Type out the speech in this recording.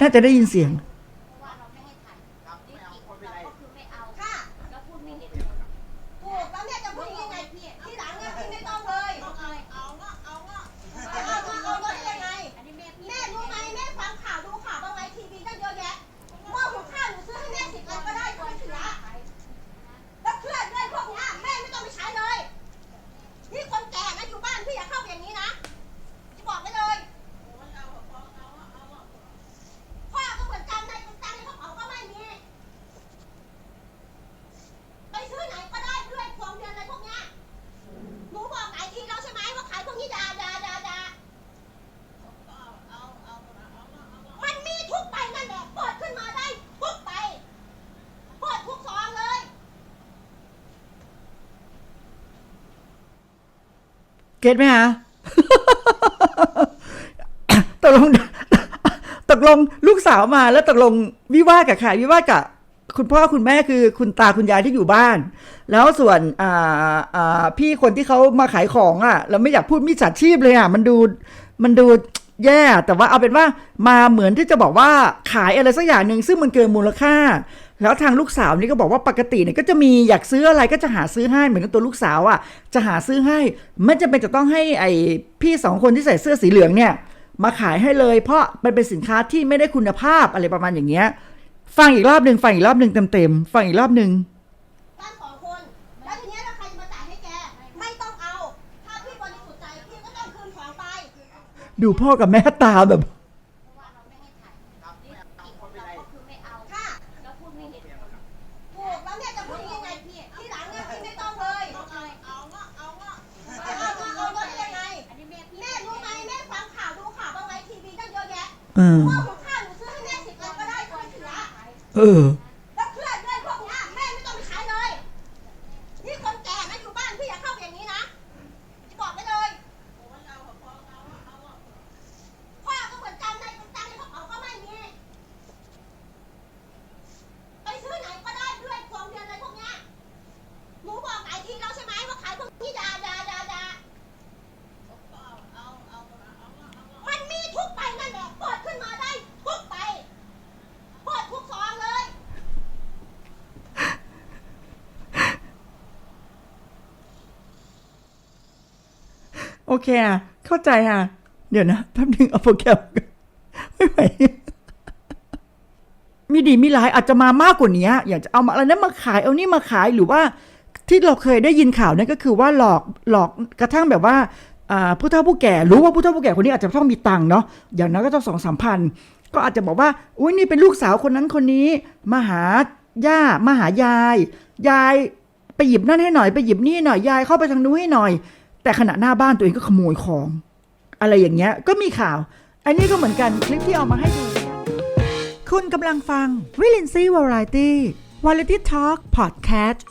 น่าจะได้ยินเสียง ว่าเราไม่ให้ถ่ายนี่อีกเราก็คือไม่เอา ค่ะ แล้วพูดไม่เห็น ถูกแล้วเนี่ยจะพูดยังไงพี่ที่หลังเนี่ยพี่ไม่ต้องเลย เอาไงเอาเงาะเอาเงาะ จะเอามาเอารถได้ยังไง อันนี้แม่พี่ แม่รู้ไหมแม่ฟังข่าวดูข่าวบ้างไหมทีวีตั้งเยอะแยะหม้อหุงข้าวหนูซื้อให้แม่สิบอันก็ได้คนเสียแล้วเครื่องด้วยพวกเนี้ยแม่ไม่ต้องไปใช้เลย นี่คนแก่นะอยู่บ้านพี่อย่าเข้าไปอย่างนี้นะจะบอกไว้เลยพ่อก็เหมือนกันในตังค์ในกระเป๋าก็ไม่มี ไปซื้อไหนก็ได้ด้วยพวงเดือนอะไรพวกเนี้ยหนูบอกหลายทีแล้วใช่ไหมว่าขายพวกนี้อยาอยาอยาอยามันมีทุกใบนั่นแหละเปิดขึ้นมาได้ทุกใบเปิดทุกซองเลย เก็ตไหมฮะตกลงตกลงลูกสาวมาแล้วตกลงวิวาทกับใครวิวาทกับคุณพ่อคุณแม่คือคุณตาคุณยายที่อยู่บ้าน แล้วส่วนอ่าอ่าพี่คนที่เขามาขายของอะ เราไม่อยากพูดมิจฉาชีพเลยอะ มันดูมันดูแย่ แต่ว่าเอาเป็นว่ามาเหมือนที่จะบอกว่าขายอะไรสักอย่างหนึ่งซึ่งมันเกินมูลค่า แล้วทางลูกสาวนี่ก็บอกว่าปกติเนี่ยก็จะมีอยากซื้ออะไรก็จะหาซื้อให้เหมือนกับตัวลูกสาวอะจะหาซื้อให้ไม่จำเป็นจะต้องให้ไอ้พี่สองคนที่ใส่เสื้อสีเหลืองเนี่ยมาขายให้เลย เพราะมันเป็นสินค้าที่ไม่ได้คุณภาพอะไรประมาณอย่างเงี้ยฟังอีกรอบหนึ่งฟังอีกรอบหนึ่งเต็มๆฟังอีกรอบหนึ่งบ้านสองคนแล้วทีเนี้ยแล้วใครจะมาจ่ายให้แกไม่ต้องเอา ถ้าพี่บริสุทธิ์ใจพี่ก็ต้องคืนของไป ดูพ่อกับแม่ตาแบบ ออหม้อหุงข้าวหนูซื้อให้แม่สิบอันก็ได้คนเสียเออ แล้วเครื่องด้วยพวกเนี้ยแม่ไม่ต้องไปใช้เลย นี่คนแก่นะอยู่บ้านพี่อย่าเข้าไปอย่างนี้นะจะบอกไว้เลยพ่อก็เหมือนกันในตังค์ในกระเป๋าก็ไม่มี ไปซื้อไหนก็ได้ด้วยพวงเดือนอะไรพวกเนี้ยหนูบอกหลายทีแล้วใช่ไหมว่าขายพวกนี้อยาอยาอยาอยามันมีทุกใบนั่นแหละเปิดขึ้นมาได้ทุกใบเปิดทุกซองเลย โอเคอะ เข้าใจอะ เดี๋ยวนะแป๊บนึงเอาโปรแกรมก่อนไม่ไหวมีดีมีร้ายอาจจะมามากกว่านี้อยากจะเอามาอะไรนั้นมาขายเอานี่มาขายหรือว่า ที่เราเคยได้ยินข่าวนั่นก็คือว่าหลอกหลอกกระทั่งแบบว่าอ่าผู้เฒ่าผู้แก่รู้ว่าผู้เฒ่าผู้แก่คนนี้อาจจะต้องมีตังค์เนาะอย่างนั้นก็ต้องสองสามพันก็อาจจะบอกว่าอุ้ยนี่เป็นลูกสาวคนนั้นคนนี้ มาหาย่ามาหายาย ยายไปหยิบนั่นให้หน่อยไปหยิบนี่หน่อยยายเข้าไปทางนู้นให้หน่อย แต่ขณะหน้าบ้านตัวเองก็ขโมยของ อะไรอย่างเงี้ยก็มีข่าว อันนี้ก็เหมือนกันคลิปที่เอามาให้ดู คุณกำลังฟังวิลินซี่วาไรตี้วาไรตี้ทอล์กพอดแคสต์